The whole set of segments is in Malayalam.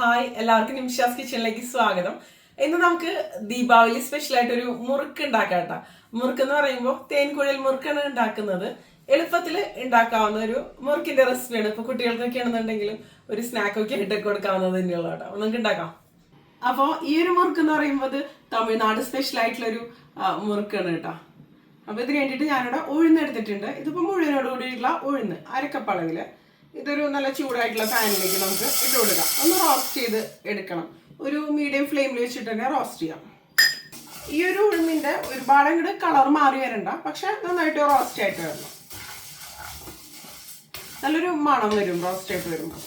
ഹായ് എല്ലാവർക്കും നിമിഷാസ് കിച്ചണിലേക്ക് സ്വാഗതം. ഇന്ന് നമുക്ക് ദീപാവലി സ്പെഷ്യലായിട്ട് ഒരു മുറുക്ക് ഉണ്ടാക്കാം കേട്ടോ മുറുക്ക് എന്ന് പറയുമ്പോൾ തേൻകുഴൽ മുറുക്കാണ് ഉണ്ടാക്കുന്നത്. എളുപ്പത്തിൽ ഉണ്ടാക്കാവുന്ന ഒരു മുറുക്കിന്റെ റെസിപ്പിയാണ് ഇപ്പൊ കുട്ടികൾക്കൊക്കെ ആണെന്നുണ്ടെങ്കിലും ഒരു സ്നാക്ക് ഒക്കെ ആയിട്ട് കൊടുക്കാവുന്നത് തന്നെയുള്ള കേട്ടോ നമുക്ക് ഉണ്ടാക്കാം. അപ്പോൾ ഈ ഒരു മുറുക്ക് എന്ന് പറയുമ്പോൾ തമിഴ്നാട് സ്പെഷ്യൽ ആയിട്ടുള്ള ഒരു മുറുക്കാണ് കേട്ടോ അപ്പൊ ഇതിന് വേണ്ടിയിട്ട് ഞാനിവിടെ ഉഴുന്ന് എടുത്തിട്ടുണ്ട്. ഇതിപ്പോ മുഴുവനോട് കൂടിയിട്ടുള്ള ഉഴുന്ന് അരക്കപ്പ് അളവിൽ. ഇതൊരു നല്ല ചൂടായിട്ടുള്ള പാനിലേക്ക് നമുക്ക് ഇട്ട് കൊടുക്കാം ഒന്ന് റോസ്റ്റ് ചെയ്ത് എടുക്കണം. ഒരു മീഡിയം ഫ്ലെയിമിൽ വെച്ചിട്ട് തന്നെ റോസ്റ്റ് ചെയ്യാം. ഈ ഒരു ഉഴുമിന്റെ ഒരുപാട് അങ്ങോട്ട് കളർ മാറി വരണ്ട. പക്ഷെ നന്നായിട്ട് റോസ്റ്റ് ആയിട്ട് വരണം. നല്ലൊരു മണം വരും റോസ്റ്റ് ആയിട്ട് വരുമ്പോൾ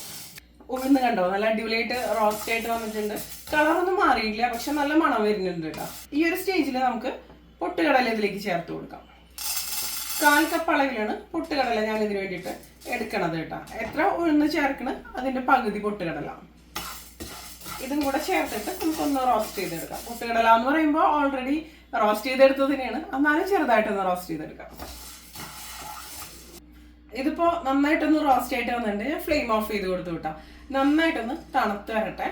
ഉഴുന്ന് കണ്ടോ? നല്ല അടിപൊളിയായിട്ട് റോസ്റ്റ് ആയിട്ട് വന്നിട്ടുണ്ട്. കളറൊന്നും മാറിയില്ല പക്ഷെ നല്ല മണം വരുന്നുണ്ട് കേട്ടോ. ഈ ഒരു സ്റ്റേജിൽ നമുക്ക് പൊട്ടുകടല ഇതിലേക്ക് ചേർത്ത് കൊടുക്കാം. കാൽ കപ്പ് അളവിലാണ് പൊട്ടുകടല ഞാൻ ഇതിന് വേണ്ടിയിട്ട് എടുക്കണത് കേട്ടോ. എത്ര ഉഴുന്ന് ചേർക്കണം? അതിന്റെ പകുതി പൊട്ടുകടല. ഇതും കൂടെ ചേർത്തിട്ട് നമുക്കൊന്ന് റോസ്റ്റ് ചെയ്തെടുക്കാം. പൊട്ടുകടല എന്ന് പറയുമ്പോൾ ഓൾറെഡി റോസ്റ്റ് ചെയ്തെടുത്തത് തന്നെയാണ് എന്നാലും ചെറുതായിട്ടൊന്ന് റോസ്റ്റ് ചെയ്തെടുക്കാം. ഇതിപ്പോ നന്നായിട്ടൊന്ന് റോസ്റ്റ് ആയിട്ട് വന്നിട്ടുണ്ട്. ഞാൻ ഫ്ലെയിം ഓഫ് ചെയ്ത് കൊടുത്തു വിട്ടാ നന്നായിട്ടൊന്ന് തണുത്ത് വരട്ടെ.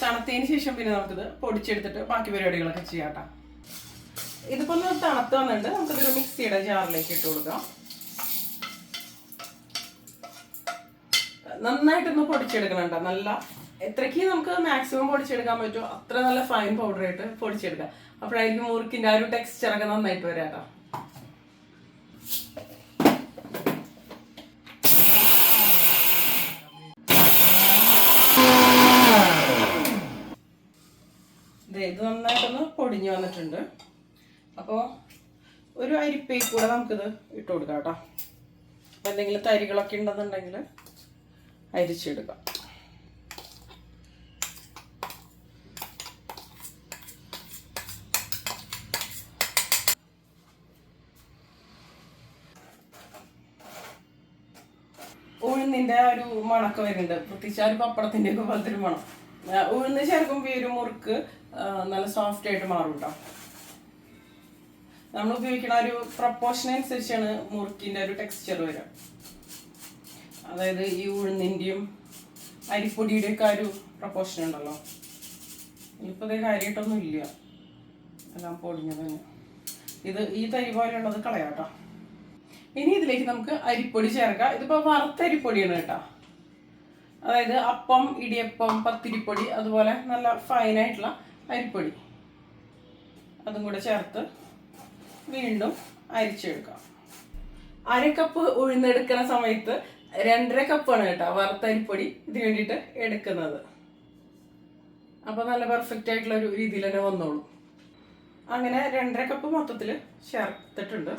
തണുത്തതിന് ശേഷം പിന്നെ നമുക്കിത് പൊടിച്ചെടുത്തിട്ട് ബാക്കി പരിപാടികളൊക്കെ ചെയ്യാം കേട്ടോ. ഇതിപ്പോ ഒന്ന് തണുത്ത് വന്നിട്ട് നമുക്കിതൊരു മിക്സിയുടെ ജാറിലേക്ക് ഇട്ട് കൊടുക്കാം. നന്നായിട്ടൊന്ന് പൊടിച്ചെടുക്കണം നല്ല എത്രയ്ക്ക് നമുക്ക് മാക്സിമം പൊടിച്ചെടുക്കാൻ പറ്റുമോ? അത്ര നല്ല ഫൈൻ പൗഡർ ആയിട്ട് പൊടിച്ചെടുക്കാം. അപ്പോഴായിരിക്കും മുറുക്കിന്റെ ആ ഒരു ടെക്സ്ചർ ഒക്കെ നന്നായിട്ട് വരാം കേട്ടോ. ഇത് നന്നായിട്ടൊന്ന് പൊടിഞ്ഞു വന്നിട്ടുണ്ട്. അപ്പോൾ ഒരു അരിപ്പയിൽ കൂടെ നമുക്കിത് ഇട്ട് കൊടുക്കാം കേട്ടോ. എന്തെങ്കിലും തരികളൊക്കെ ഉണ്ടെന്നുണ്ടെങ്കിൽ അരിച്ചെടുക്കാം. ഉഴുന്നിന്റെ ആ ഒരു മണക്കം വരുന്നുണ്ട്. പ്രത്യേകിച്ച് ആ ഒരു പപ്പടത്തിന്റെ ഒക്കെ പോലത്തെ ഒരു മണം. ഉഴുന്ന് ചേർക്കുമ്പോൾ ഈ ഒരു മുറുക്ക് നല്ല സോഫ്റ്റ് ആയിട്ട് മാറും കേട്ടോ നമ്മൾ ഉപയോഗിക്കുന്ന ഒരു പ്രപ്പോർഷൻ അനുസരിച്ചാണ് മുറുക്കിന്റെ ഒരു ടെക്സ്ചർ വരിക. അതായത് ഈ ഉഴുന്നിന്റെയും അരിപ്പൊടിയുടെ ഒക്കെ ഒരു പ്രപ്പോർഷൻ ഉണ്ടല്ലോ. ഇപ്പോൾ ഇത് കാര്യമായിട്ടൊന്നും ഇല്ല. എല്ലാം പൊടിഞ്ഞത് ഇത് ഈ തരി പോലെയുള്ളത് കളയാട്ടോ. ഇനി ഇതിലേക്ക് നമുക്ക് അരിപ്പൊടി ചേർക്കാം. ഇതിപ്പോ വറുത്ത അരിപ്പൊടിയാണ് കേട്ടോ. അതായത് അപ്പം ഇടിയപ്പം പത്തിരിപ്പൊടി അതുപോലെ നല്ല ഫൈനായിട്ടുള്ള അരിപ്പൊടി. അതും കൂടെ ചേർത്ത് വീണ്ടും അരിച്ചെടുക്കാം. അര കപ്പ് ഉഴുന്നെടുക്കുന്ന സമയത്ത് രണ്ടര കപ്പാണ് കേട്ടോ വറുത്ത അരിപ്പൊടി ഇതിന് വേണ്ടിയിട്ട് എടുക്കുന്നത്. അപ്പോൾ നല്ല പെർഫെക്റ്റ് ആയിട്ടുള്ള ഒരു രീതിയിൽ തന്നെ വന്നോളൂ. അങ്ങനെ രണ്ടര കപ്പ് മൊത്തത്തിൽ ചേർത്തിട്ടുണ്ട്.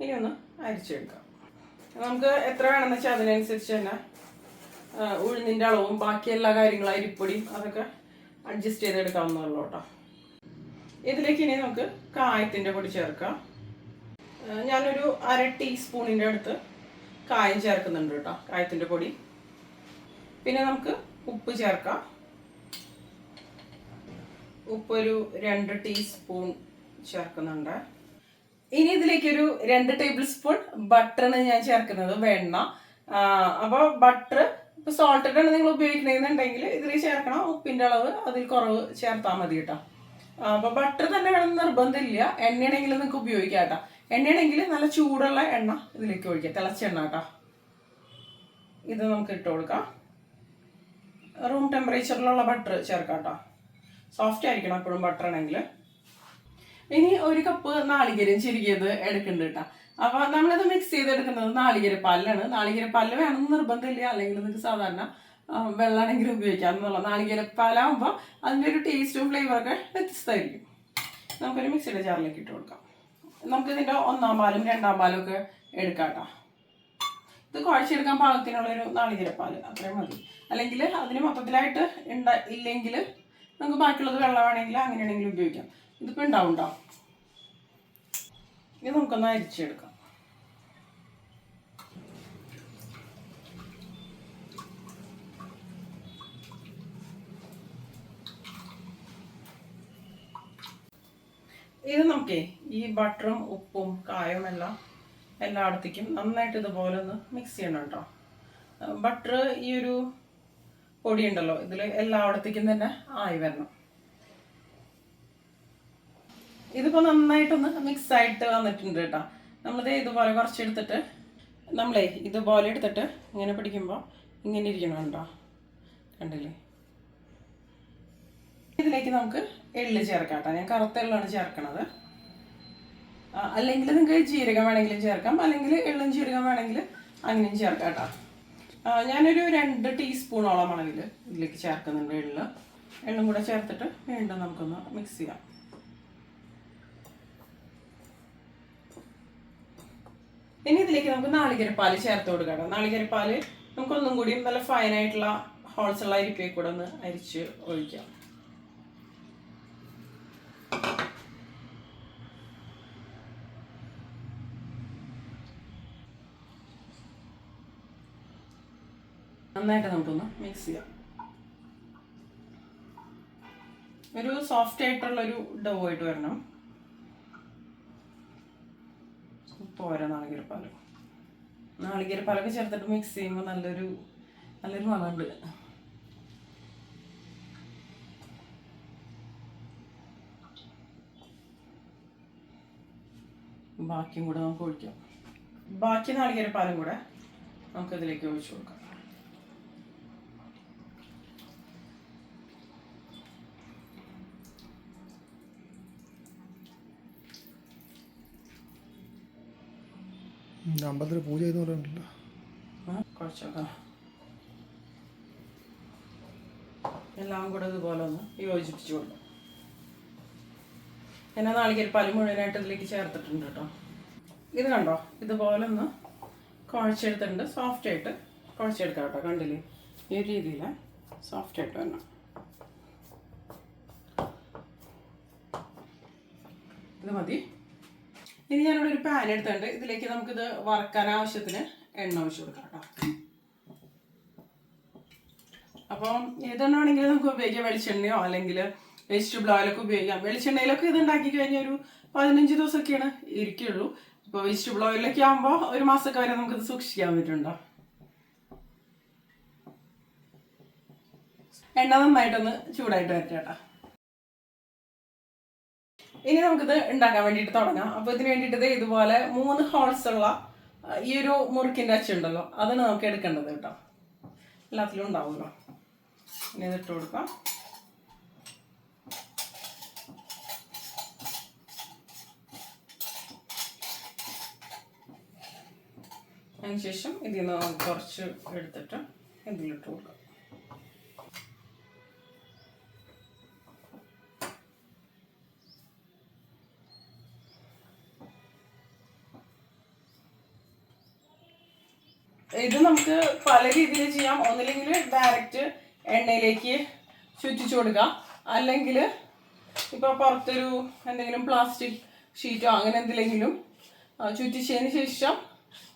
ഇനി ഒന്ന് അരിച്ചെടുക്കാം. നമുക്ക് എത്ര വേണമെന്ന് വെച്ചാൽ അതിനനുസരിച്ച് തന്നെ ഉഴുന്നിന്റെ അളവും ബാക്കി എല്ലാ കാര്യങ്ങളും അരിപ്പൊടിയും അതൊക്കെ അഡ്ജസ്റ്റ് ചെയ്തെടുക്കാവുന്നതുള്ളൂ കേട്ടോ. ഇതിലേക്ക് ഇനി നമുക്ക് കായത്തിന്റെ പൊടി ചേർക്കാം. ഞാനൊരു അര ടീസ്പൂണിന്റെ അടുത്ത് കായം ചേർക്കുന്നുണ്ട് കേട്ടോ കായത്തിന്റെ പൊടി. പിന്നെ നമുക്ക് ഉപ്പ് ചേർക്കാം. ഉപ്പ് ഒരു രണ്ട് ടീസ്പൂൺ ചേർക്കുന്നുണ്ട്. ഇനി ഇതിലേക്ക് ഒരു രണ്ട് ടേബിൾ സ്പൂൺ ബട്ടറാണ് ഞാൻ ചേർക്കുന്നത് വെണ്ണ. അപ്പോൾ ബട്ടർ ഇപ്പൊ സോൾട്ടഡ് ആണ് നിങ്ങൾ ഉപയോഗിക്കണമെന്നുണ്ടെങ്കിൽ ഇതിൽ ചേർക്കണം. ഉപ്പിന്റെ അളവ് അതിൽ കുറവ് ചേർത്താൽ മതി കേട്ടോ. അപ്പോൾ ബട്ടർ തന്നെ വേണമെന്ന് നിർബന്ധമില്ല എണ്ണയാണെങ്കിൽ നിങ്ങൾക്ക് ഉപയോഗിക്കാം കേട്ടോ. എണ്ണയാണെങ്കിൽ നല്ല ചൂടുള്ള എണ്ണ ഇതിലേക്ക് ഒഴിക്കുക തിളച്ച എണ്ണ കേട്ടോ. ഇത് നമുക്ക് ഇട്ട് കൊടുക്കാം. റൂം ടെമ്പറേച്ചറിലുള്ള ബട്ടർ ചേർക്കാം കേട്ടോ. സോഫ്റ്റ് ആയിരിക്കണം എപ്പോഴും ബട്ടർ ആണെങ്കിൽ ഇനി ഒരു കപ്പ് നാളികേരം ചിരികിയത് എടുക്കുന്നുണ്ട് കേട്ടോ. അപ്പൊ നമ്മളിത് മിക്സ് ചെയ്തെടുക്കുന്നത് നാളികേര പല്ല വേണമെന്ന് നിർബന്ധമില്ല. അല്ലെങ്കിൽ നിങ്ങൾക്ക് സാധാരണ വെള്ളമാണെങ്കിലും ഉപയോഗിക്കാം എന്നുള്ള നാളികേര പാലാകുമ്പോൾ അതിന്റെ ഒരു ടേസ്റ്റും ഫ്ലേവറൊക്കെ വ്യത്യസ്തമായിരിക്കും. നമുക്കൊരു മിക്സിയുടെ ജാറിലേക്ക് ഇട്ട് കൊടുക്കാം. നമുക്ക് ഇതിന്റെ ഒന്നാം പാലും രണ്ടാം പാലും ഒക്കെ എടുക്കാം കേട്ടോ ഇത് കുഴച്ചെടുക്കാൻ പാകത്തിനുള്ള ഒരു നാളികേരപ്പാൽ അത്രയും മതി. അല്ലെങ്കിൽ അതിന് മൊത്തത്തിലായിട്ട് ഉണ്ട ഇല്ലെങ്കിൽ നമുക്ക് ബാക്കിയുള്ളത് വെള്ളമാണെങ്കിൽ അങ്ങനെയാണെങ്കിലും ഉപയോഗിക്കാം. ഇതിപ്പോൾ ഉണ്ടാവും ഉണ്ടാവും ഇത് നമുക്കൊന്ന് അരിച്ചെടുക്കാം. ഇത് നമുക്കേ ഈ ബട്ടറും ഉപ്പും കായവും എല്ലാം എല്ലായിടത്തേക്കും നന്നായിട്ട് ഇതുപോലെ ഒന്ന് മിക്സ് ചെയ്യണം കേട്ടോ. ബട്ടർ ഈ ഒരു പൊടി ഉണ്ടല്ലോ ഇതിൽ എല്ലായിടത്തേക്കും തന്നെ ആയി വരണം. ഇതിപ്പോ നന്നായിട്ടൊന്ന് മിക്സ് ആയിട്ട് വന്നിട്ടുണ്ട് കേട്ടോ. നമ്മളിത് ഇതുപോലെ കുറച്ചെടുത്തിട്ട് നമ്മളെ ഇതുപോലെ എടുത്തിട്ട് ഇങ്ങനെ പിടിക്കുമ്പോൾ ഇങ്ങനെ ഇരിക്കണം കേട്ടോ. കണ്ടില്ലേ? ഇതിലേക്ക് നമുക്ക് എള്ള് ചേർക്കാം കേട്ടോ ഞാൻ കറുത്ത എള്ളാണ് ചേർക്കണത്. അല്ലെങ്കിൽ നിങ്ങൾക്ക് ജീരകം വേണമെങ്കിലും ചേർക്കാം. അല്ലെങ്കിൽ എള്ളും ജീരകം വേണമെങ്കിൽ അങ്ങനെയും ചേർക്കാം കേട്ടോ ഞാനൊരു രണ്ട് ടീസ്പൂണോളം അളവിൽ ഇതിലേക്ക് ചേർക്കുന്നുണ്ട് എള്ള്. എള്ളും കൂടെ ചേർത്തിട്ട് വീണ്ടും നമുക്കൊന്ന് മിക്സ് ചെയ്യാം. ഇനി ഇതിലേക്ക് നമുക്ക് നാളികരപ്പാൽ ചേർത്ത് കൊടുക്കാം നാളികരപ്പാൽ നമുക്കൊന്നും കൂടി നല്ല ഫൈനായിട്ടുള്ള ആയിട്ടുള്ള ഹോൾസ് ഉള്ള അരിപ്പയെ കൂടെ ഒന്ന് അരിച്ച് ഒഴിക്കാം. നന്നായിട്ട് നമുക്കൊന്ന് മിക്സ് ചെയ്യാം. ഒരു സോഫ്റ്റ് ആയിട്ടുള്ള ഒരു ഡോ ആയിട്ട് വരണം. പോരാ നാളികേരപ്പാൽ നാളികേരപ്പാലൊക്കെ ചേർത്തിട്ട് മിക്സ് ചെയ്യുമ്പോൾ നല്ലൊരു നല്ലൊരു മണമുണ്ട്. ബാക്കിയും കൂടെ നമുക്ക് ഒഴിക്കാം. ബാക്കി നാളികേരപ്പാലും കൂടെ നമുക്ക് ഇതിലേക്ക് ഒഴിച്ചു കൊടുക്കാം. അമ്പലത്തിൽ പൂജ ചെയ്യുന്ന കുറച്ചൊക്കെ എല്ലാം കൂടെ ഇതുപോലെ ഒന്ന് യോജിപ്പിച്ചു കൊടുക്കും പിന്നെ നാളികേരപ്പാൽ മുഴുവനായിട്ട് ഇതിലേക്ക് ചേർത്തിട്ടുണ്ട് കേട്ടോ. ഇത് കണ്ടോ? ഇതുപോലെ ഒന്ന് കുഴച്ചെടുത്തിട്ടുണ്ട്. സോഫ്റ്റ് ആയിട്ട് കുഴച്ചെടുക്കാം കേട്ടോ കണ്ടില്ലേ? ഈ ഒരു രീതിയിൽ സോഫ്റ്റ് ആയിട്ട് വരണം ഇത് മതി. ഇനി ഞാനിവിടെ ഒരു പാൻ എടുത്തിട്ടുണ്ട്. ഇതിലേക്ക് നമുക്കിത് വറക്കാൻ ആവശ്യത്തിന് എണ്ണ ഒഴിച്ചു കൊടുക്കാം കേട്ടോ. അപ്പം ഏതെണ്ണ ആണെങ്കിലും നമുക്ക് ഉപയോഗിക്കാം. വെളിച്ചെണ്ണയോ അല്ലെങ്കിൽ വെജിറ്റബിൾ ഓയിലൊക്കെ ഉപയോഗിക്കാം. വെളിച്ചെണ്ണയിലൊക്കെ ഇത് ഉണ്ടാക്കി കഴിഞ്ഞാൽ ഒരു പതിനഞ്ച് ദിവസമൊക്കെയാണ് ഇരിക്കുള്ളൂ. ഇപ്പോൾ വെജിറ്റബിൾ ഓയിലൊക്കെ ആകുമ്പോൾ ഒരു മാസമൊക്കെ വരെ നമുക്കിത് സൂക്ഷിക്കാൻ പറ്റുന്നുണ്ടോ? എണ്ണ നന്നായിട്ടൊന്ന് ചൂടായിട്ട് വരട്ടെ കേട്ടോ. ഇനി നമുക്കിത് ഉണ്ടാക്കാൻ വേണ്ടിയിട്ട് തുടങ്ങാം. അപ്പോൾ ഇതിന് വേണ്ടിയിട്ട് ഇതുപോലെ മൂന്ന് ഹോൾസ് ഉള്ള ഈ ഒരു മുറുക്കിന്റെ അച്ചുണ്ടല്ലോ അതാണ് നമുക്ക് എടുക്കേണ്ടത് കേട്ടോ. എല്ലാത്തിലും ഉണ്ടാവുമല്ലോ. ഇനി ഇതിട്ട് കൊടുക്കാം. അതിനുശേഷം ഇതിൽ നിന്ന് കുറച്ച് എടുത്തിട്ട് ഇതിലിട്ട് കൊടുക്കാം. ഇത് നമുക്ക് പല രീതിയിൽ ചെയ്യാം. ഒന്നില്ലെങ്കിൽ ഡയറക്റ്റ് എണ്ണയിലേക്ക് ചുറ്റിച്ചു കൊടുക്കാം. അല്ലെങ്കിൽ ഇപ്പോൾ പുറത്തൊരു എന്തെങ്കിലും പ്ലാസ്റ്റിക് ഷീറ്റോ അങ്ങനെ എന്തെങ്കിലും ചുറ്റിച്ചതിന് ശേഷം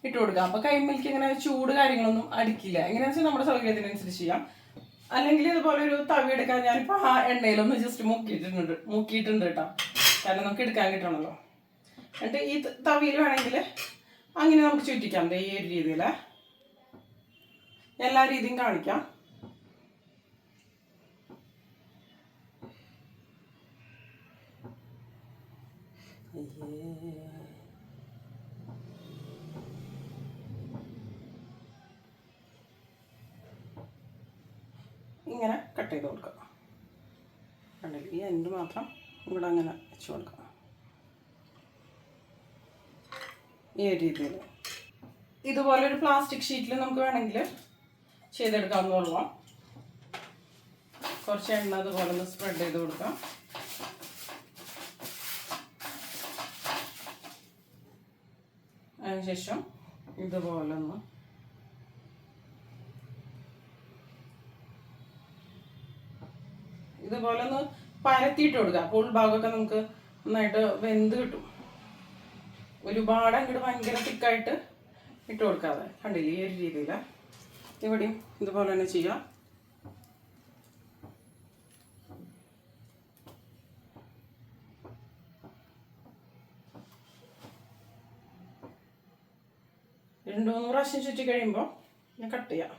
ഇട്ട് കൊടുക്കാം. അപ്പോൾ കൈമിൽക്ക് ഇങ്ങനെ ചൂട് കാര്യങ്ങളൊന്നും അടിക്കില്ല. എങ്ങനെയാണെന്ന് വെച്ചാൽ നമ്മുടെ സൗകര്യത്തിനനുസരിച്ച് ചെയ്യാം. അല്ലെങ്കിൽ ഇതുപോലെ ഒരു തവി എടുക്കാൻ ഞാനിപ്പോൾ ആ എണ്ണയിലൊന്ന് ജസ്റ്റ് മുക്കിയിട്ടുണ്ട്. മുക്കിയിട്ടുണ്ട് കേട്ടോ കാരണം നമുക്ക് എടുക്കാൻ കിട്ടണമല്ലോ എന്നിട്ട് ഈ തവിയിൽ വേണമെങ്കിൽ അങ്ങനെ നമുക്ക് ചുറ്റിക്കാം ഈ ഒരു രീതിയിൽ എല്ലാ രീതിയും കാണിക്കാം. ഇങ്ങനെ കട്ട് ചെയ്ത് കൊടുക്കുക. കണ്ടില്ല? ഈ എൻഡ് മാത്രം ഇവിടെ അങ്ങനെ വെച്ച് കൊടുക്കുക. ഈ രീതിയിൽ. ഇതുപോലെ ഒരു പ്ലാസ്റ്റിക് ഷീറ്റിൽ നമുക്ക് വേണമെങ്കിൽ ചെയ്തെടുക്കാവുന്നതുള്ളൂ കുറച്ച് എണ്ണ അതുപോലെ ഒന്ന് സ്പ്രെഡ് ചെയ്ത് കൊടുക്കാം. അതിനുശേഷം ഇതുപോലെ ഒന്ന് ഇതുപോലെ ഒന്ന് പരത്തിയിട്ട് കൊടുക്കുക അപ്പോൾ ഉൾഭാഗമൊക്കെ നമുക്ക് നന്നായിട്ട് വെന്ത് കിട്ടും. ഒരുപാട് അങ്ങോട്ട് ഭയങ്കര തിക്കായിട്ട് ഇട്ട് കൊടുക്കാതെ. കണ്ടില്ലേ ഈ ഒരു രീതിയിൽ ഇവിടെയും ഇതുപോലെ തന്നെ ചെയ്യാം രണ്ടു മൂന്ന് പ്രാവശ്യം ചുറ്റി കഴിയുമ്പോൾ ഞാൻ കട്ട് ചെയ്യാം.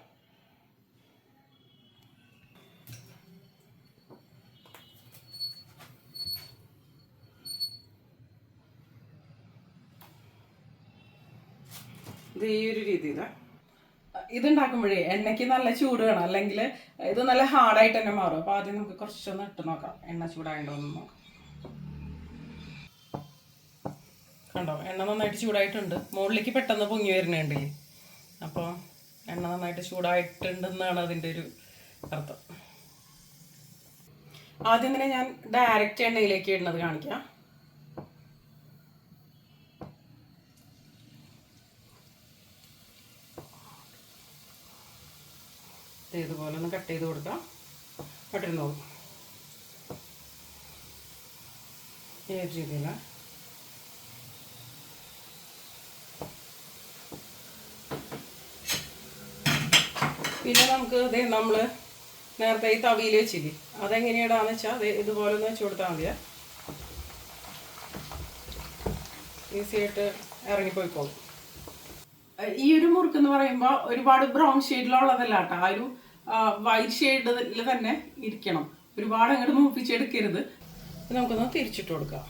ഇത് ഈ ഒരു രീതിയിലാണ് ഇതുണ്ടാക്കുമ്പോഴേ എണ്ണയ്ക്ക് നല്ല ചൂട് വേണം. അല്ലെങ്കിൽ ഇത് നല്ല ഹാർഡായിട്ട് തന്നെ മാറും. അപ്പോൾ ആദ്യം നമുക്ക് കുറച്ചൊന്ന് ഇട്ട് നോക്കാം. എണ്ണ ചൂടായതുണ്ടോ നോക്കാം. കണ്ടോ? എണ്ണ നന്നായിട്ട് ചൂടായിട്ടുണ്ട്. മുകളിലേക്ക് പെട്ടെന്ന് പൊങ്ങി വരുന്നുണ്ട്. അപ്പോൾ എണ്ണ നന്നായിട്ട് ചൂടായിട്ടുണ്ടെന്നാണ് അതിന്റെ ഒരു അർത്ഥം. ആദ്യം തന്നെ ഞാൻ ഡയറക്റ്റ് എണ്ണയിലേക്ക് ഇടുന്നത് കാണിക്കാം. ഇതുപോലെ ഒന്ന് കട്ട് ചെയ്ത് കൊടുക്കാം. കട്ടിരുന്നോ ഏത് രീതിയിലാണ് പിന്നെ നമുക്ക് ഇതേ നമ്മൾ നേരത്തെ ഈ തവിയിൽ വെച്ചില്ലേ? അതെങ്ങനെയാണെന്ന് വെച്ചാൽ അത് ഇതുപോലെ ഒന്ന് വെച്ച് കൊടുത്താൽ മതിയാ. ഈസി ആയിട്ട് ഇറങ്ങിപ്പോയിക്കോളും. ഈ ഒരു മുറുക്ക് എന്ന് പറയുമ്പോൾ ഒരുപാട് ബ്രൗൺ ഷെയ്ഡിലുള്ളതല്ല കേട്ടോ ആ ഒരു വൈറ്റ് ഷെയ്ഡിൽ തന്നെ ഇരിക്കണം. ഒരുപാട് അങ്ങോട്ട് മൂപ്പിച്ചെടുക്കരുത്. നമുക്കൊന്ന് തിരിച്ചിട്ട് കൊടുക്കാം.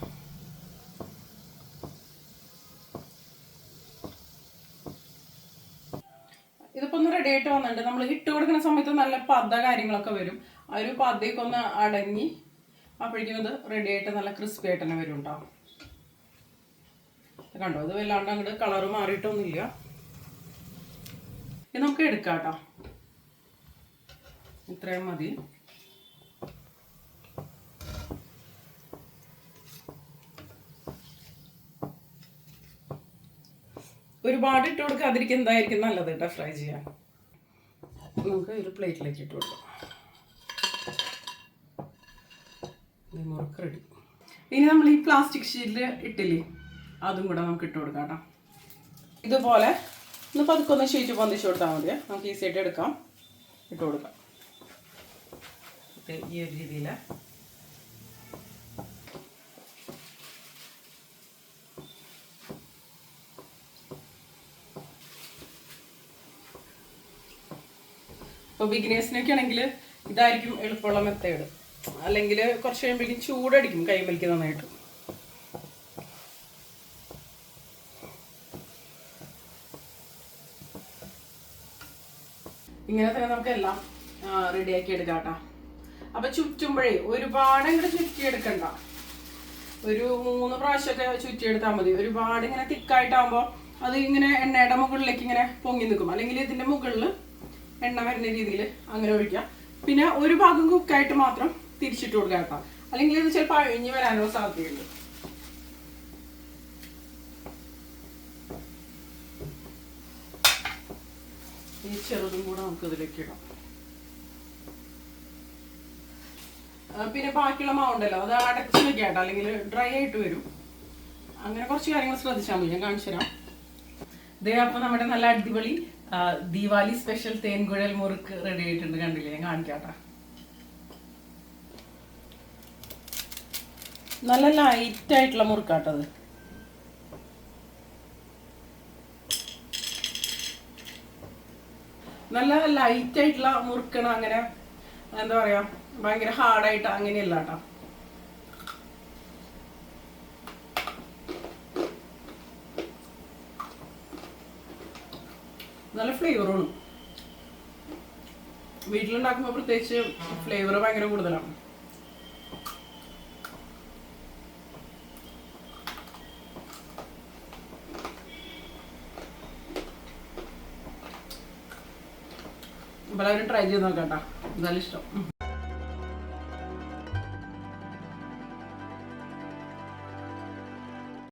ഇതിപ്പോ ഒന്ന് റെഡി ആയിട്ട് വന്നിട്ടുണ്ട്. നമ്മൾ ഇട്ട് കൊടുക്കുന്ന സമയത്ത് നല്ല പത കാര്യങ്ങളൊക്കെ വരും. ആ ഒരു പതയൊക്കെ ഒന്ന് അടങ്ങി അപ്പോഴേക്കും ഇത് റെഡി ആയിട്ട് നല്ല ക്രിസ്പി ആയിട്ട് തന്നെ വരും കേട്ടോ കണ്ടോ? ഇത് വല്ലാണ്ട് അങ്ങോട്ട് കളറ് മാറിയിട്ടൊന്നുമില്ല. ഇത് നമുക്ക് എടുക്കാം കേട്ടോ ഇത്രയും മതി. ഒരുപാട് ഇട്ട് കൊടുക്കാതിരിക്കുന്നതായിരിക്കും നല്ലത് കേട്ടോ ഫ്രൈ ചെയ്യാൻ. നമുക്ക് ഒരു പ്ലേറ്റിലേക്ക് ഇട്ട് കൊടുക്കാം. മുറുക്ക് റെഡി ഇനി നമ്മൾ ഈ പ്ലാസ്റ്റിക് ഷീറ്റിൽ ഇട്ടില്ലേ? അതും കൂടെ നമുക്ക് ഇട്ട് കൊടുക്കാം കേട്ടോ ഇതുപോലെ ഒന്ന് പതുക്കെ ഒന്ന് ഷീറ്റ് പൊന്തിച്ച് കൊടുത്താൽ മതി. നമുക്ക് ഈസി ആയിട്ട് എടുക്കാം. ഇട്ട് കൊടുക്കാം. ഈ ഒരു രീതിയിൽ ഇപ്പോൾ ബിഗിനേഴ്സിനൊക്കെ ആണെങ്കിൽ ഇതായിരിക്കും എളുപ്പമുള്ള മെത്തേഡ് അല്ലെങ്കിൽ കുറച്ച് കഴിയുമ്പോഴേക്കും ചൂടടിക്കും കൈമലിക്ക് നന്നായിട്ട്. ഇങ്ങനെ തന്നെ നമുക്ക് എല്ലാം റെഡിയാക്കി എടുക്കാം കേട്ടോ അപ്പൊ ചുറ്റുമ്പോഴേ ഒരുപാട് ഇങ്ങോട്ട് ചുറ്റിയെടുക്കണ്ട. ഒരു മൂന്ന് പ്രാവശ്യമൊക്കെ ചുറ്റിയെടുത്താൽ മതി. ഒരുപാട് ഇങ്ങനെ തിക്കായിട്ടാകുമ്പോൾ അത് ഇങ്ങനെ എണ്ണയുടെ മുകളിലേക്ക് ഇങ്ങനെ പൊങ്ങി നിൽക്കും. അല്ലെങ്കിൽ ഇതിന്റെ മുകളിൽ എണ്ണ വരുന്ന രീതിയിൽ അങ്ങനെ ഒഴിക്കാം പിന്നെ ഒരു ഭാഗം കുക്കായിട്ട് മാത്രം തിരിച്ചിട്ട് കൊടുക്കാം കേട്ടോ. അല്ലെങ്കിൽ ഇത് ചിലപ്പോൾ അഴിഞ്ഞ് വരാനോ സാധ്യതയുണ്ട്. ഈ ചെറുതും കൂടെ നമുക്ക് ഇതിലേക്ക് ഇടാം പിന്നെ ബാക്കിയുള്ള മാവുണ്ടല്ലോ. അത് അടച്ച് വെക്കാട്ടോ കേട്ടോ. അല്ലെങ്കിൽ ഡ്രൈ ആയിട്ട് വരും. അങ്ങനെ കുറച്ച് കാര്യങ്ങൾ ശ്രദ്ധിച്ചാൽ മതി. ഞാൻ കാണിച്ചു തരാം. ഇതേ അപ്പൊ നമ്മുടെ നല്ല അടിപൊളി ദീപാവലി സ്പെഷ്യൽ തേൻകുഴൽ മുറുക്ക് റെഡി ആയിട്ടുണ്ട് കണ്ടില്ലേ? ഞാൻ കാണിക്കാട്ടാ നല്ല ലൈറ്റ് ആയിട്ടുള്ള മുറുക്കാട്ടത് നല്ല ലൈറ്റ് ആയിട്ടുള്ള മുറുക്കണ അങ്ങനെ എന്താ പറയാ ഭയങ്കര ഹാർഡായിട്ട് അങ്ങനെയല്ല കേട്ടോ നല്ല ഫ്ലേവറാണ് വീട്ടിലുണ്ടാക്കുമ്പോൾ പ്രത്യേകിച്ച് ഫ്ലേവർ ഭയങ്കര കൂടുതലാണ്. എല്ലാവരും ട്രൈ ചെയ്ത് നോക്കാം കേട്ടോ നല്ല ഇഷ്ടം.